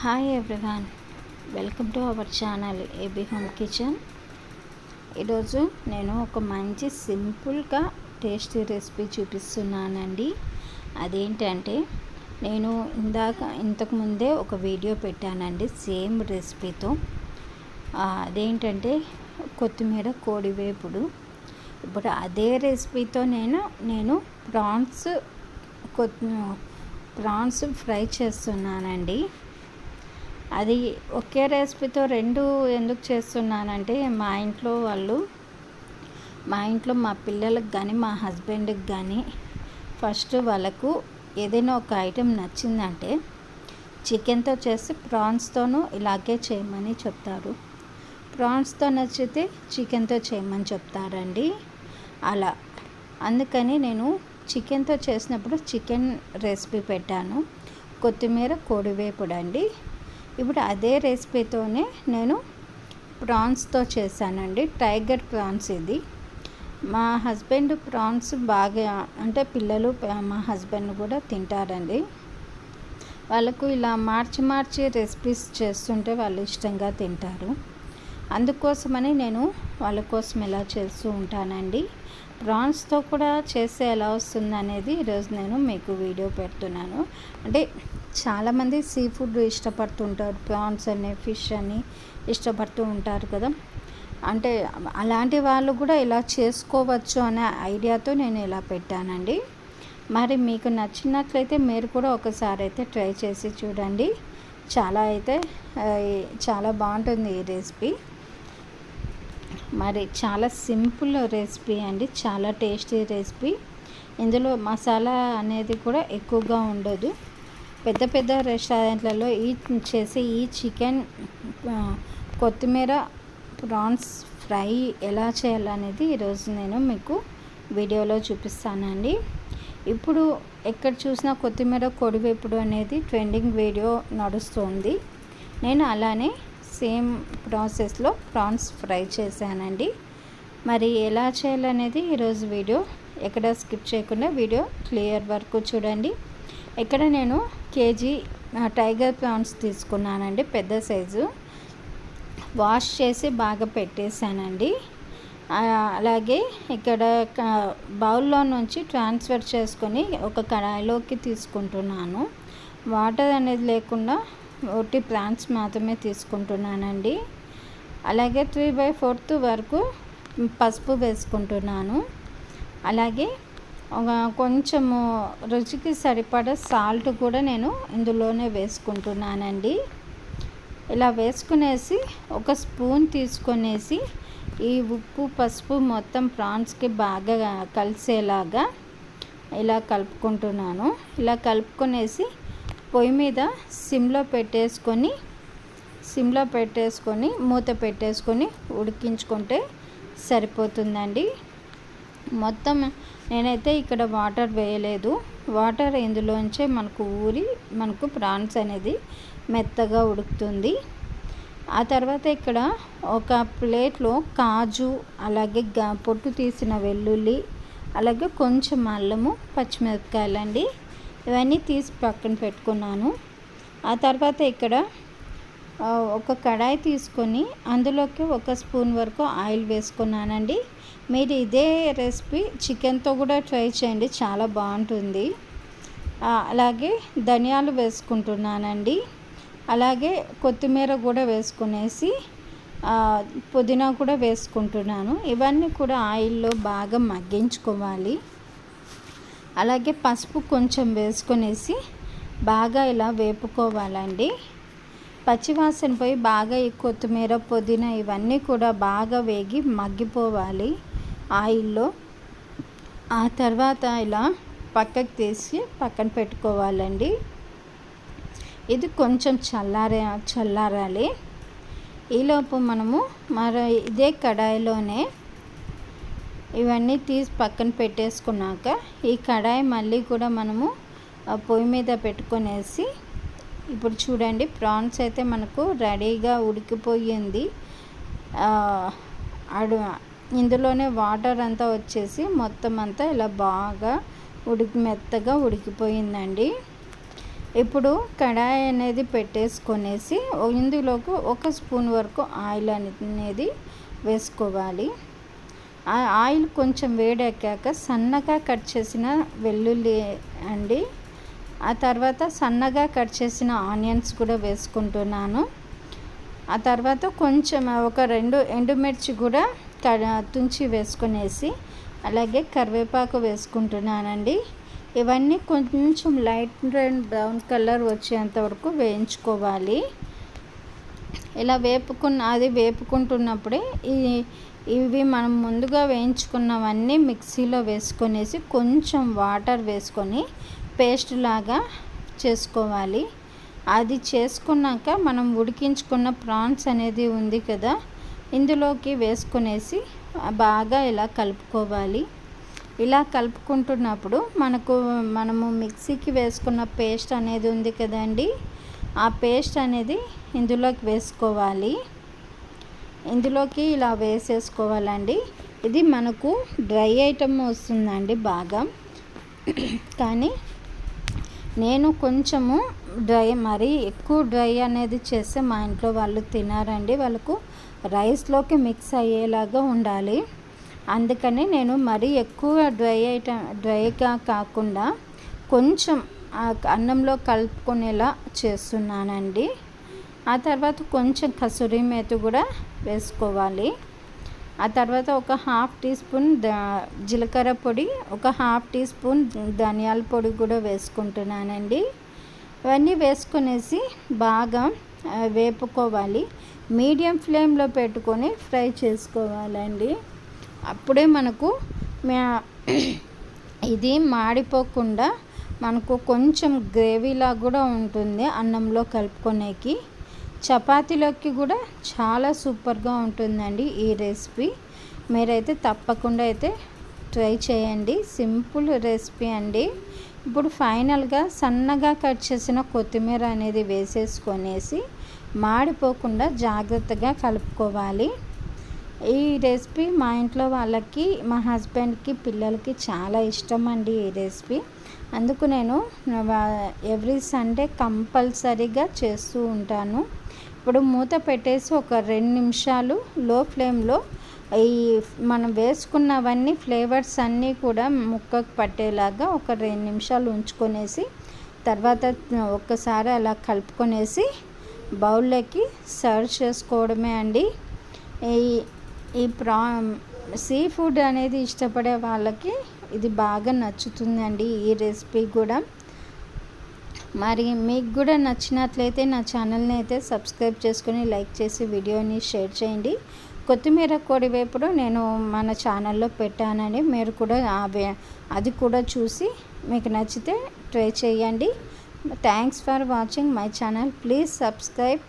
Hi everyone welcome to our channel AB home kitchen ఈరోజు నేను ఒక మంచి సింపుల్గా టేస్టీ రెసిపీ చూపిస్తున్నానండి. అదేంటంటే నేను ఇందాక ఇంతకుముందే ఒక వీడియో పెట్టానండి సేమ్ రెసిపీతో. అదేంటంటే కొత్తిమీర కోడివేపుడు. ఇప్పుడు అదే రెసిపీతో నేను నేను ప్రాన్స్ కొత్తి ప్రాన్స్ ఫ్రై చేస్తున్నానండి. అది ఒకే రెసిపీతో రెండు ఎందుకు చేస్తున్నానంటే మా ఇంట్లో వాళ్ళు మా ఇంట్లో మా పిల్లలకు కానీ మా హస్బెండ్కి కానీ ఫస్ట్ వాళ్ళకు ఏదైనా ఒక ఐటెం నచ్చిందంటే చికెన్తో చేసి ప్రాన్స్తోనూ ఇలాగే చేయమని చెప్తారు. ప్రాన్స్తో నచ్చితే చికెన్తో చేయమని చెప్తారండి. అలా. అందుకని నేను చికెన్తో చేసినప్పుడు చికెన్ రెసిపీ పెట్టాను. కొత్తిమీర కోడివేపుడు అండి ఇప్పుడు అదే రెసిపీతోనే నేను ప్రాన్స్తో చేశానండి. టైగర్ ప్రాన్స్ ఇది. మా హస్బెండ్ ప్రాన్స్ బాగా అంటే పిల్లలు మా హస్బెండ్ కూడా తింటారండి. వాళ్ళకు ఇలా మార్చి మార్చి రెసిపీస్ చేస్తుంటే వాళ్ళు ఇష్టంగా తింటారు. అందుకోసమని నేను వాళ్ళ కోసం ఇలా చేస్తూ ఉంటానండి. ప్రాన్స్తో కూడా చేస్తే ఎలా వస్తుంది అనేది ఈరోజు నేను మీకు వీడియో పెడుతున్నాను. అంటే చాలామంది సీ ఫుడ్ ఇష్టపడుతుంటారు ప్రాన్స్ అని ఫిష్ అని ఇష్టపడుతూ ఉంటారు కదా. అంటే అలాంటి వాళ్ళు కూడా ఇలా చేసుకోవచ్చు అనే ఐడియాతో నేను ఇలా పెట్టానండి. మరి మీకు నచ్చినట్లయితే మీరు కూడా ఒకసారి అయితే ట్రై చేసి చూడండి. చాలా అయితే చాలా బాగుంటుంది ఈ రెసిపీ. మరి చాలా సింపుల్ రెసిపీ అండి చాలా టేస్టీ రెసిపీ. ఇందులో మసాలా అనేది కూడా ఎక్కువగా ఉండదు. పెద్ద పెద్ద రెస్టారెంట్లలో ఈ చేసే ఈ చికెన్ కొత్తిమీర ప్రాన్స్ ఫ్రై ఎలా చేయాలనేది ఈరోజు నేను మీకు వీడియోలో చూపిస్తానండి. ఇప్పుడు ఎక్కడ చూసినా కొత్తిమీర కొడివేపుడు అనేది ట్రెండింగ్ వీడియో నడుస్తుంది. నేను అలానే సేమ్ ప్రాసెస్లో ప్రాన్స్ ఫ్రై చేశానండి. మరి ఎలా చేయాలనేది ఈరోజు వీడియో ఎక్కడ స్కిప్ చేయకుండా వీడియో క్లియర్ వరకు చూడండి. ఇక్కడ నేను కేజీ టైగర్ ప్రాన్స్ తీసుకున్నానండి పెద్ద సైజు. వాష్ చేసి బాగా పెట్టేశానండి. అలాగే ఇక్కడ బౌల్లో నుంచి ట్రాన్స్ఫర్ చేసుకొని ఒక కడాయిలోకి తీసుకుంటున్నాను. వాటర్ అనేది లేకుండా ఒట్టి ప్లాంట్స్ మాత్రమే తీసుకుంటున్నానండి. అలాగే త్రీ బై ఫోర్త్ వరకు పసుపు వేసుకుంటున్నాను. అలాగే కొంచెము రుచికి సరిపడ సాల్ట్ కూడా నేను ఇందులోనే వేసుకుంటున్నానండి. ఇలా వేసుకునేసి ఒక స్పూన్ తీసుకొనేసి ఈ ఉప్పు పసుపు మొత్తం ప్రాన్స్కి బాగా కలిసేలాగా ఇలా కలుపుకుంటున్నాను. ఇలా కలుపుకొనేసి పొయ్యి మీద సిమ్లో పెట్టేసుకొని సిమ్లో పెట్టేసుకొని మూత పెట్టేసుకొని ఉడికించుకుంటే సరిపోతుందండి. మొత్తం నేనైతే ఇక్కడ వాటర్ వేయలేదు. వాటర్ ఇందులోంచే మనకు ఊరి మనకు ప్రాన్స్ అనేది మెత్తగా ఉడుకుతుంది. ఆ తర్వాత ఇక్కడ ఒక ప్లేట్లో కాజు అలాగే పొట్టు తీసిన వెల్లుల్లి అలాగే కొంచెం అల్లము పచ్చిమిరపకాయలండి. ఇవన్నీ తీసి పక్కన పెట్టుకున్నాను. ఆ తర్వాత ఇక్కడ ఒక కడాయి తీసుకొని అందులోకి ఒక స్పూన్ వరకు ఆయిల్ వేసుకున్నానండి. మీరు ఇదే రెసిపీ చికెన్తో కూడా ట్రై చేయండి చాలా బాగుంటుంది. అలాగే ధనియాలు వేసుకుంటున్నానండి. అలాగే కొత్తిమీర కూడా వేసుకునేసి పుదీనా కూడా వేసుకుంటున్నాను. ఇవన్నీ కూడా ఆయిల్లో బాగా మగ్గించుకోవాలి. అలాగే పసుపు కొంచెం వేసుకునేసి బాగా ఇలా వేపుకోవాలండి. పచ్చివాసన పోయి బాగా ఈ కొత్తిమీర పుదీనా ఇవన్నీ కూడా బాగా వేగి మగ్గిపోవాలి ఆయిల్లో. ఆ తర్వాత ఇలా పక్కకు తీసి పక్కన పెట్టుకోవాలండి. ఇది కొంచెం చల్లారే చల్లారాలి. ఈలోపు మనము మరో ఇదే కడాయిలోనే ఇవన్నీ తీసి పక్కన పెట్టేసుకున్నాక ఈ కడాయి మళ్ళీ కూడా మనము పొయ్యి మీద పెట్టుకొనేసి ఇప్పుడు చూడండి ప్రాన్స్ అయితే మనకు రెడీగా ఉడికిపోయింది. అడు ఇందులోనే వాటర్ అంతా వచ్చేసి మొత్తం అంతా ఇలా బాగా ఉడికి మెత్తగా ఉడికిపోయిందండి. ఇప్పుడు కడాయి అనేది పెట్టేసుకొనేసి ఇందులోకి ఒక స్పూన్ వరకు ఆయిల్ అనేది వేసుకోవాలి. ఆ ఆయిల్ కొంచెం వేడెక్కాక సన్నగా కట్ చేసిన వెల్లుల్లి అండి ఆ తర్వాత సన్నగా కట్ చేసిన ఆనియన్స్ కూడా వేసుకుంటున్నాను. ఆ తర్వాత కొంచెం ఒక రెండు ఎండుమిర్చి కూడా తుంచి వేసుకునేసి అలాగే కరివేపాకు వేసుకుంటున్నానండి. ఇవన్నీ కొంచెం లైట్ అండ్ బ్రౌన్ కలర్ వచ్చేంత వరకు వేయించుకోవాలి. ఇలా వేపుకున్న అది వేపుకుంటున్నప్పుడే ఈ ఇవి మనం ముందుగా వేయించుకున్నవన్నీ మిక్సీలో వేసుకొనేసి కొంచెం వాటర్ వేసుకొని పేస్ట్ లాగా చేసుకోవాలి. అది చేసుకున్నాక మనం ఉడికించుకున్న ప్రాన్స్ అనేది ఉంది కదా ఇందులోకి వేసుకునేసి బాగా ఇలా కలుపుకోవాలి. ఇలా కలుపుకుంటున్నప్పుడు మనకు మనము మిక్సీకి వేసుకున్న పేస్ట్ అనేది ఉంది కదండి ఆ పేస్ట్ అనేది ఇందులోకి వేసుకోవాలి. ఇందులోకి ఇలా వేసేసుకోవాలండి. ఇది మనకు డ్రై ఐటమ్ వస్తుందండి బాగా. కానీ నేను కొంచెము డ్రై మరీ ఎక్కువ డ్రై అనేది చేస్తే మా ఇంట్లో వాళ్ళు తినారండి. వాళ్ళకు రైస్లోకి మిక్స్ అయ్యేలాగా ఉండాలి. అందుకని నేను మరీ ఎక్కువ డ్రై ఐటమ్ డ్రైగా కాకుండా కొంచెం అన్నంలో కలుపుకునేలా చేస్తున్నానండి. ఆ తర్వాత కొంచెం కసూరి మేత కూడా వేసుకోవాలి. ఆ తర్వాత ఒక హాఫ్ టీ స్పూన్ జీలకర్ర పొడి ఒక హాఫ్ టీ స్పూన్ ధనియాల పొడి కూడా వేసుకుంటున్నానండి. ఇవన్నీ వేసుకునేసి బాగా వేపుకోవాలి. మీడియం ఫ్లేమ్లో పెట్టుకొని ఫ్రై చేసుకోవాలండి. అప్పుడే మనకు ఇది మాడిపోకుండా మనకు కొంచెం గ్రేవీలా కూడా ఉంటుంది అన్నంలో కలుపుకొనేకి. చపాతీలోకి కూడా చాలా సూపర్గా ఉంటుందండి ఈ రెసిపీ. మీరైతే తప్పకుండా అయితే ట్రై చేయండి. సింపుల్ రెసిపీ అండి. ఇప్పుడు ఫైనల్గా సన్నగా కట్ చేసిన కొత్తిమీర అనేది వేసేసుకొనేసి మాడిపోకుండా జాగ్రత్తగా కలుపుకోవాలి. ఈ రెసిపీ మా ఇంట్లో వాళ్ళకి మా హస్బెండ్కి పిల్లలకి చాలా ఇష్టం అండి ఈ రెసిపీ. అందుకు నేను ఎవ్రీ సండే కంపల్సరీగా చేస్తూ ఉంటాను. ఇప్పుడు మూత పెట్టేసి ఒక రెండు నిమిషాలు లో ఫ్లేమ్లో ఈ మనం వేసుకున్నవన్నీ ఫ్లేవర్స్ అన్నీ కూడా ముక్కకు పట్టేలాగా ఒక రెండు నిమిషాలు ఉంచుకొనేసి తర్వాత ఒక్కసారి అలా కలుపుకొనేసి బౌల్లోకి సర్వ్ చేసుకోవడమే అండి. ఈ ఈ ప్రా సీ ఫుడ్ అనేది ఇష్టపడే వాళ్ళకి ఇది బాగా నచ్చుతుందండి ఈ రెసిపీ కూడా. మరి మీకు కూడా నచ్చినట్లయితే నా ఛానల్ని అయితే సబ్స్క్రైబ్ చేసుకొని లైక్ చేసి వీడియోని షేర్ చేయండి. కొత్తిమీర కొడివేపుడు నేను మన ఛానల్లో పెట్టానండి. మీరు కూడా అది కూడా చూసి మీకు నచ్చితే ట్రై చేయండి. Thanks for watching my channel. Please subscribe.